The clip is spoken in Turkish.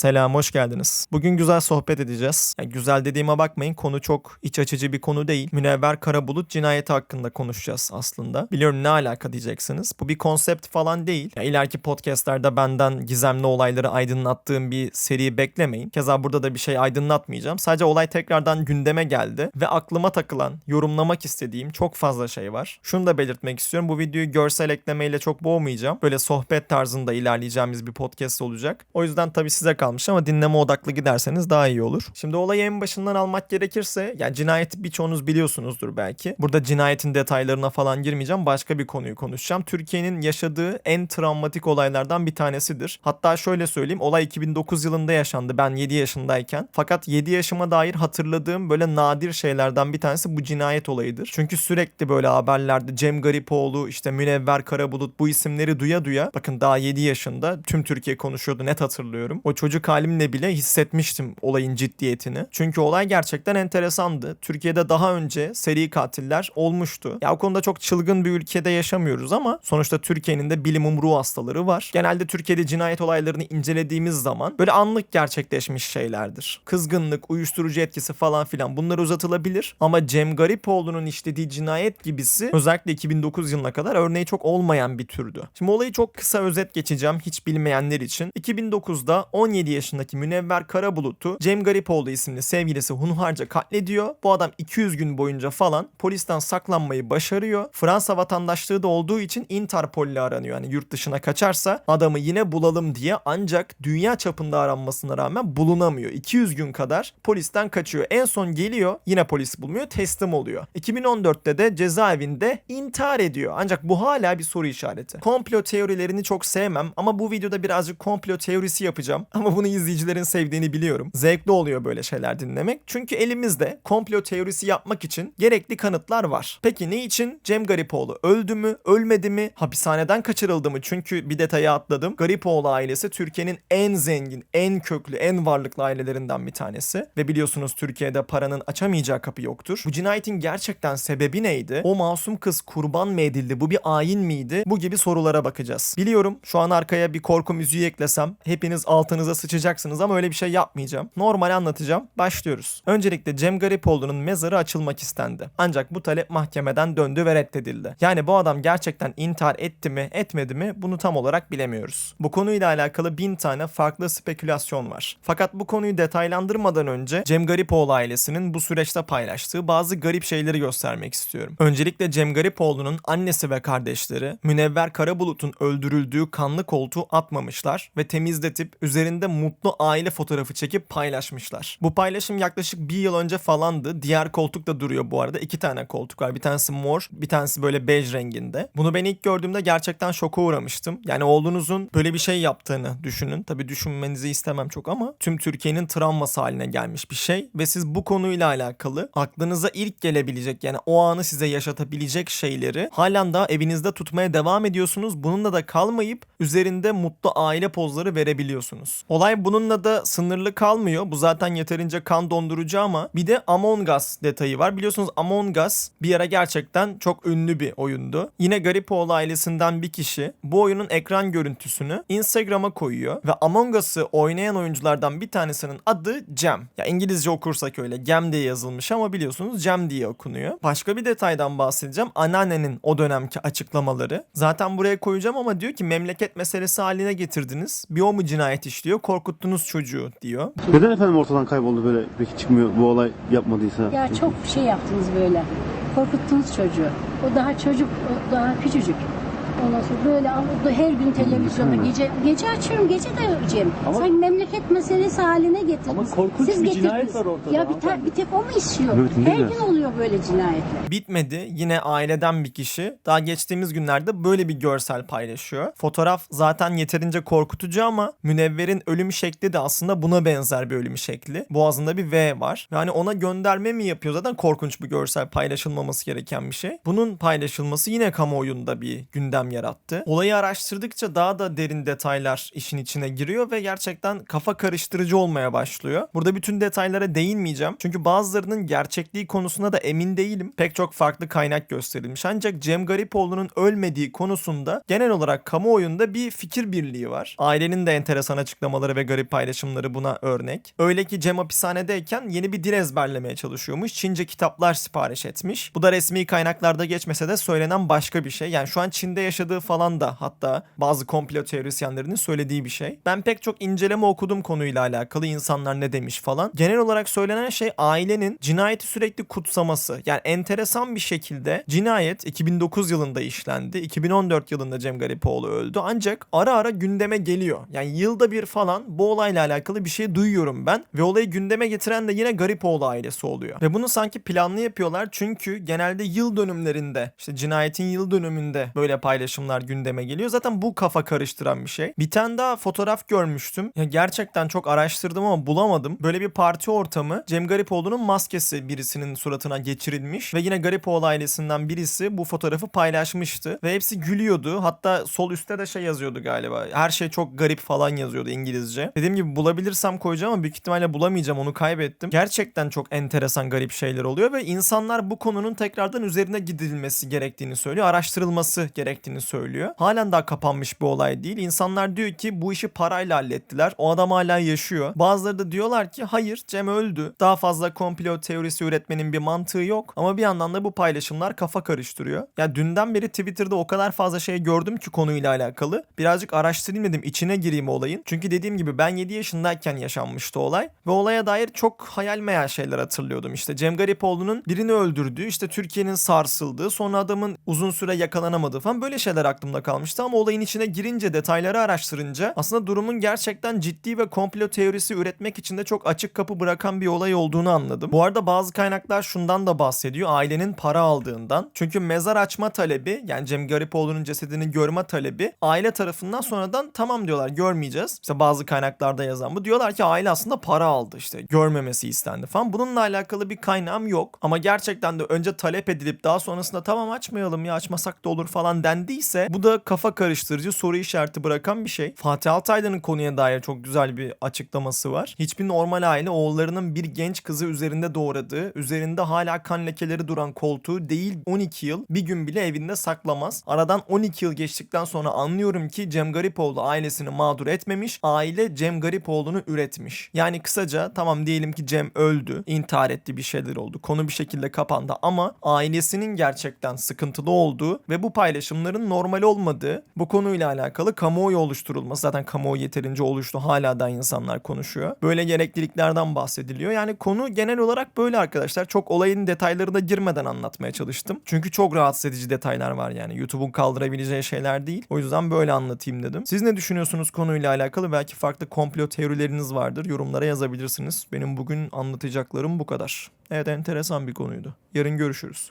Selam, hoş geldiniz. Bugün güzel sohbet edeceğiz. Yani güzel dediğime bakmayın, konu çok iç açıcı bir konu değil. Münevver Karabulut cinayeti hakkında konuşacağız aslında. Biliyorum ne alaka diyeceksiniz. Bu bir konsept falan değil. Ya ileriki podcastlerde benden gizemli olayları aydınlattığım bir seri beklemeyin. Keza burada da bir şey aydınlatmayacağım. Sadece olay tekrardan gündeme geldi ve aklıma takılan, yorumlamak istediğim çok fazla şey var. Şunu da belirtmek istiyorum. Bu videoyu görsel eklemeyle çok boğmayacağım. Böyle sohbet tarzında ilerleyeceğimiz bir podcast olacak. O yüzden tabii size kalmış ama dinleme odaklı giderseniz daha iyi olur. Şimdi olayı en başından almak gerekirse yani cinayeti birçoğunuz biliyorsunuzdur belki. Burada cinayetin detaylarına falan girmeyeceğim. Başka bir konuyu konuşacağım. Türkiye'nin yaşadığı en travmatik olaylardan bir tanesidir. Hatta şöyle söyleyeyim. Olay 2009 yılında yaşandı. Ben 7 yaşındayken. Fakat 7 yaşıma dair hatırladığım böyle nadir şeylerden bir tanesi bu cinayet olayıdır. Çünkü sürekli böyle haberlerde Cem Garipoğlu, işte Münevver Karabulut bu isimleri duya duya bakın daha 7 yaşında tüm Türkiye konuşuyordu net hatırlıyorum. O çocuk halimle bile hissetmiştim olayın ciddiyetini. Çünkü olay gerçekten enteresandı. Türkiye'de daha önce seri katiller olmuştu. Ya o konuda çok çılgın bir ülkede yaşamıyoruz ama sonuçta Türkiye'nin de bilimum ruh hastaları var. Genelde Türkiye'de cinayet olaylarını incelediğimiz zaman böyle anlık gerçekleşmiş şeylerdir. Kızgınlık, uyuşturucu etkisi falan filan bunlar uzatılabilir. Ama Cem Garipoğlu'nun işlediği cinayet gibisi özellikle 2009 yılına kadar örneği çok olmayan bir türdü. Şimdi olayı çok kısa özet geçeceğim hiç bilmeyenler için. 2009'da 17 yaşındaki Münevver Karabulut'u Cem Garipoğlu isimli sevgilisi hunharca katlediyor. Bu adam 200 gün boyunca falan polisten saklanmayı başarıyor. Fransa vatandaşlığı da olduğu için Interpol'le aranıyor. Yani yurt dışına kaçarsa adamı yine bulalım diye ancak dünya çapında aranmasına rağmen bulunamıyor. 200 gün kadar polisten kaçıyor. En son geliyor yine polis bulmuyor teslim oluyor. 2014'te de cezaevinde intihar ediyor. Ancak bu hala bir soru işareti. Komplo teorilerini çok sevmem ama bu videoda birazcık komplo teorisi yapacağım. Ama bunu izleyicilerin sevdiğini biliyorum. Zevkli oluyor böyle şeyler dinlemek. Çünkü elimizde komplo teorisi yapmak için gerekli kanıtlar var. Peki ne için? Cem Garipoğlu öldü mü? Ölmedi mi? Hapishaneden kaçırıldı mı? Çünkü bir detayı atladım. Garipoğlu ailesi Türkiye'nin en zengin, en köklü, en varlıklı ailelerinden bir tanesi. Ve biliyorsunuz Türkiye'de paranın açamayacağı kapı yoktur. Bu cinayetin gerçekten sebebi neydi? O masum kız kurban mı edildi? Bu bir ayin miydi? Bu gibi sorulara bakacağız. Biliyorum şu an arkaya bir korku müziği eklesem hepiniz altınıza sıçacaksınız ama öyle bir şey yapmayacağım. Normal anlatacağım. Başlıyoruz. Öncelikle Cem Garipoğlu'nun mezarı açılmak istendi. Ancak bu talep mahkemeden döndü ve reddedildi. Yani bu adam gerçekten intihar etti mi etmedi mi bunu tam olarak bilemiyoruz. Bu konuyla alakalı bin tane farklı spekülasyon var. Fakat bu konuyu detaylandırmadan önce Cem Garipoğlu ailesinin bu süreçte paylaştığı bazı garip şeyleri göstermek istiyorum. Öncelikle Cem Garipoğlu'nun annesi ve kardeşleri Münevver Karabulut'un öldürüldüğü kanlı koltuğu atmamışlar ve temizletip üzerinde mutlu aile fotoğrafı çekip paylaşmışlar. Bu paylaşım yaklaşık bir yıl önce falandı. Diğer koltuk da duruyor bu arada. İki tane koltuk var. Bir tanesi mor, bir tanesi böyle bej renginde. Bunu ben ilk gördüğümde gerçekten şoka uğramıştım. Yani oğlunuzun böyle bir şey yaptığını düşünün. Tabii düşünmenizi istemem çok ama tüm Türkiye'nin travması haline gelmiş bir şey ve siz bu konuyla alakalı aklınıza ilk gelebilecek yani o anı size yaşatabilecek şeyleri halen daha evinizde tutmaya devam ediyorsunuz. Bununla da kalmayıp üzerinde mutlu aile pozları verebiliyorsunuz. Olay bununla da sınırlı kalmıyor. Bu zaten yeterince kan dondurucu ama bir de Among Us detayı var. Biliyorsunuz Among Us bir ara gerçekten çok ünlü bir oyundu. Yine Garipoğlu ailesinden bir kişi bu oyunun ekran görüntüsünü Instagram'a koyuyor ve Among Us'ı oynayan oyunculardan bir tanesinin adı Cem. Ya İngilizce okursak öyle Gem diye yazılmış ama biliyorsunuz Cem diye okunuyor. Başka bir detaydan bahsedeceğim. Anneannenin o dönemki açıklamaları. Zaten buraya koyacağım ama diyor ki memleket meselesi haline getirdiniz. Bir o mu cinayet işliyor? Korkuttunuz çocuğu diyor. Neden efendim ortadan kayboldu böyle peki çıkmıyor bu olay yapmadıysa? Ya çok şey yaptınız böyle. Korkuttunuz çocuğu. O daha çocuk, o daha küçücük. Ondan sonra böyle her gün televizyonda Düşünme. gece gece açıyorum gece de Cem. Ama- Sanki memleket meselesi haline getirdiniz. Ama korkunç bir getirdiniz. cinayet var ortada Ya bir, ta- hanımefendi. bir tek o mu işliyor? Evet, ne her gün oluyor böyle cinayetler. Bitmedi. Yine aileden bir kişi daha geçtiğimiz günlerde böyle bir görsel paylaşıyor. Fotoğraf zaten yeterince korkutucu ama Münevver'in ölüm şekli de aslında buna benzer bir ölüm şekli. Boğazında bir V var. Yani ona gönderme mi yapıyor? Zaten korkunç bir görsel paylaşılmaması gereken bir şey. Bunun paylaşılması yine kamuoyunda bir gündem yarattı. Olayı araştırdıkça daha da derin detaylar işin içine giriyor ve gerçekten kafa karıştırıcı olmaya başlıyor. Burada bütün detaylara değinmeyeceğim. Çünkü bazılarının gerçekliği konusunda da emin değilim. Pek çok farklı kaynak gösterilmiş. Ancak Cem Garipoğlu'nun ölmediği konusunda genel olarak kamuoyunda bir fikir birliği var. Ailenin de enteresan açıklamaları ve garip paylaşımları buna örnek. Öyle ki Cem hapishanedeyken yeni bir dil ezberlemeye çalışıyormuş. Çince kitaplar sipariş etmiş. Bu da resmi kaynaklarda geçmese de söylenen başka bir şey. Yani şu an Çin'de yaşadığı falan da hatta bazı komplo teorisyenlerinin söylediği bir şey. Ben pek çok inceleme okudum konuyla alakalı. insanlar ne demiş falan. Genel olarak söylenen şey ailenin cinayeti sürekli kutsaması. Yani enteresan bir şekilde cinayet 2009 yılında işlendi. 2014 yılında Cem Garipoğlu öldü. Ancak ara ara gündeme geliyor. Yani yılda bir falan bu olayla alakalı bir şey duyuyorum ben. Ve olayı gündeme getiren de yine Garipoğlu ailesi oluyor. Ve bunu sanki planlı yapıyorlar. Çünkü genelde yıl dönümlerinde işte cinayetin yıl dönümünde böyle paylaşımlar gündeme geliyor. Zaten bu kafa karıştıran bir şey. Bir tane daha fotoğraf görmüştüm. Ya gerçekten çok araştırdım ama bulamadım. Böyle bir parti ortamı. Cem Garipoğlu'nun maskesi birisinin suratına geçirilmiş ve yine Garipoğlu ailesinden birisi bu fotoğrafı paylaşmıştı ve hepsi gülüyordu. Hatta sol üstte de şey yazıyordu galiba. Her şey çok garip falan yazıyordu İngilizce. Dediğim gibi bulabilirsem koyacağım ama büyük ihtimalle bulamayacağım. Onu kaybettim. Gerçekten çok enteresan garip şeyler oluyor ve insanlar bu konunun tekrardan üzerine gidilmesi gerektiğini söylüyor. Araştırılması gerektiğini söylüyor. Halen daha kapanmış bir olay değil. İnsanlar diyor ki bu işi parayla hallettiler. O adam hala yaşıyor. Bazıları da diyorlar ki hayır Cem öldü. Daha fazla komplo teorisi üretmenin bir mantığı yok. Ama bir yandan da bu paylaşımlar kafa karıştırıyor. Ya dünden beri Twitter'da o kadar fazla şey gördüm ki konuyla alakalı. Birazcık araştırayım dedim içine gireyim olayın. Çünkü dediğim gibi ben 7 yaşındayken yaşanmıştı olay. Ve olaya dair çok hayal meyal şeyler hatırlıyordum. İşte Cem Garipoğlu'nun birini öldürdüğü, işte Türkiye'nin sarsıldığı, sonra adamın uzun süre yakalanamadığı falan böyle şeyler aklımda kalmıştı. Ama olayın içine girince, detayları araştırınca aslında durumun gerçekten ciddi ve komplo teorisi üretmek için de çok açık kapı bırakan bir olay olduğunu anladım. Bu arada bazı kaynaklar şundan da bahsediyor. Ailenin para aldığından. Çünkü mezar açma talebi yani Cem Garipoğlu'nun cesedini görme talebi aile tarafından sonradan tamam diyorlar görmeyeceğiz. İşte bazı kaynaklarda yazan bu. Diyorlar ki aile aslında para aldı işte görmemesi istendi falan. Bununla alakalı bir kaynağım yok. Ama gerçekten de önce talep edilip daha sonrasında tamam açmayalım ya açmasak da olur falan dendiyse bu da kafa karıştırıcı soru işareti bırakan bir şey. Fatih Altaylı'nın konuya dair çok güzel bir açıklaması var. Hiçbir normal aile oğullarının bir genç kızı üzerinde doğradığı, üzerinde hala kan lekeleri duran koltuğu değil 12 yıl bir gün bile evinde saklamaz. Aradan 12 yıl geçtikten sonra anlıyorum ki Cem Garipoğlu ailesini mağdur etmemiş. Aile Cem Garipoğlu'nu üretmiş. Yani kısaca tamam diyelim ki Cem öldü, intihar etti bir şeyler oldu. Konu bir şekilde kapandı ama ailesinin gerçekten sıkıntılı olduğu ve bu paylaşımların normal olmadığı bu konuyla alakalı kamuoyu oluşturulması. Zaten kamuoyu yeterince oluştu. Hala da insanlar konuşuyor. Böyle gerekliliklerden bahsediliyor. Yani konu genel olarak böyle arkadaşlar. Çok olayın detaylarına girmeden anlatmaya çalıştım. Çünkü çok rahatsız edici detaylar var yani. YouTube'un kaldırabileceği şeyler değil. O yüzden böyle anlatayım dedim. Siz ne düşünüyorsunuz konuyla alakalı? Belki farklı komplo teorileriniz vardır. Yorumlara yazabilirsiniz. Benim bugün anlatacaklarım bu kadar. Evet enteresan bir konuydu. Yarın görüşürüz.